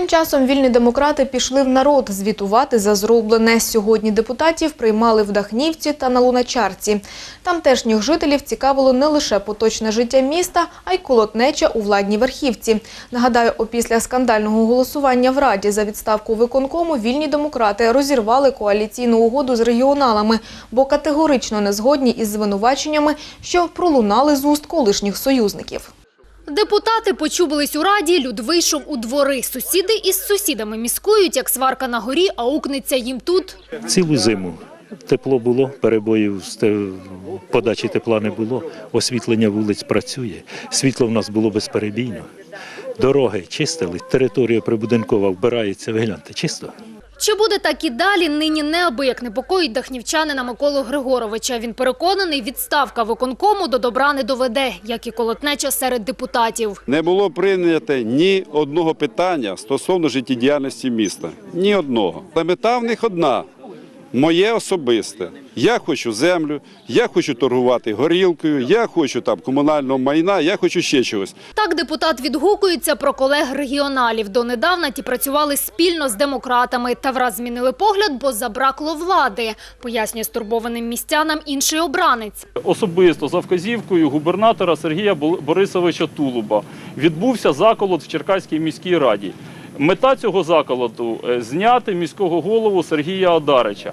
Тим часом вільні демократи пішли в народ звітувати за зроблене. Сьогодні депутатів приймали в Дахнівці та на Луначарці. Тамтешніх жителів цікавило не лише поточне життя міста, а й колотнеча у владній верхівці. Нагадаю, опісля скандального голосування в Раді за відставку виконкому вільні демократи розірвали коаліційну угоду з регіоналами, бо категорично не згодні із звинуваченнями, що пролунали з уст колишніх союзників. Депутати почубились у раді, люд вийшов у двори. Сусіди із сусідами міскують, як сварка на горі, а укнеться їм тут. Цілу зиму тепло було, перебоїв подачі тепла не було, освітлення вулиць працює, світло в нас було безперебійно. Дороги чистили, територія прибудинкова вбирається, ви гляньте, чисто. Чи буде так і далі, нині неабияк непокоїть дахнівчанина Миколу Григоровича. Він переконаний, відставка виконкому до добра не доведе, як і колотнеча серед депутатів. Не було прийнято ні одного питання стосовно життєдіяльності міста. Ні одного. Та мета в них одна. Моє особисте. Я хочу землю, я хочу торгувати горілкою, я хочу там комунального майна, я хочу ще чогось. Так депутат відгукується про колег регіоналів. Донедавна ті працювали спільно з демократами та враз змінили погляд, бо забракло влади, пояснює стурбованим містянам інший обранець. Особисто за вказівкою губернатора Сергія Борисовича Тулуба відбувся заколот в Черкаській міській раді. Мета цього заколоту е, зняти міського голову Сергія Одарича,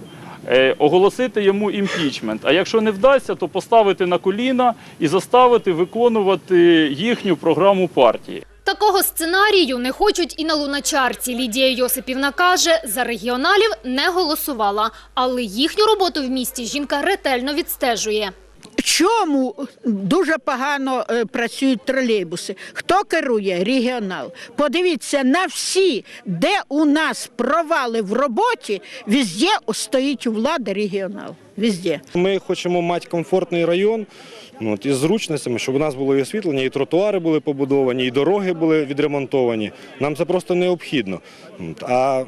оголосити йому імпічмент. А якщо не вдасться, то поставити на коліна і заставити виконувати їхню програму партії. Такого сценарію не хочуть і на луначарці. Лідія Йосипівна каже, за регіоналів не голосувала, але їхню роботу в місті жінка ретельно відстежує. Чому дуже погано е, працюють тролейбуси? Хто керує? Регіонал. Подивіться на всі, де у нас провали в роботі, везде стоїть у влади регіонал. Везде. Ми хочемо мати комфортний район ну, от, із зручностями, щоб у нас було і освітлення, і тротуари були побудовані, і дороги були відремонтовані. Нам це просто необхідно. А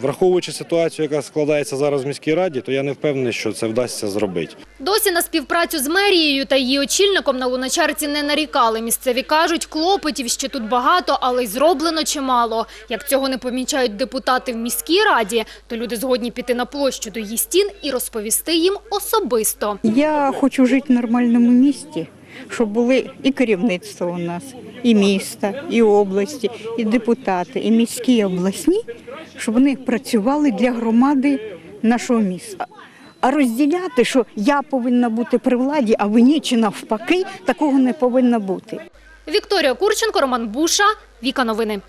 враховуючи ситуацію, яка складається зараз в міській раді, то я не впевнений, що це вдасться зробити. Досі на співпрацю з мерією та її очільником на луначарці не нарікали. Місцеві кажуть, клопотів ще тут багато, але й зроблено чимало. Як цього не помічають депутати в міській раді, то люди згодні піти на площу до її стін і розповісти їм особисто. Я хочу жити в нормальному місті, щоб були і керівництво у нас, і міста, і області, і депутати, і міські, і обласні, щоб вони працювали для громади нашого міста. А розділяти, що я повинна бути при владі, а ви ні, чи навпаки, такого не повинно бути. Вікторія Курченко, Роман Буша, Віка Новини.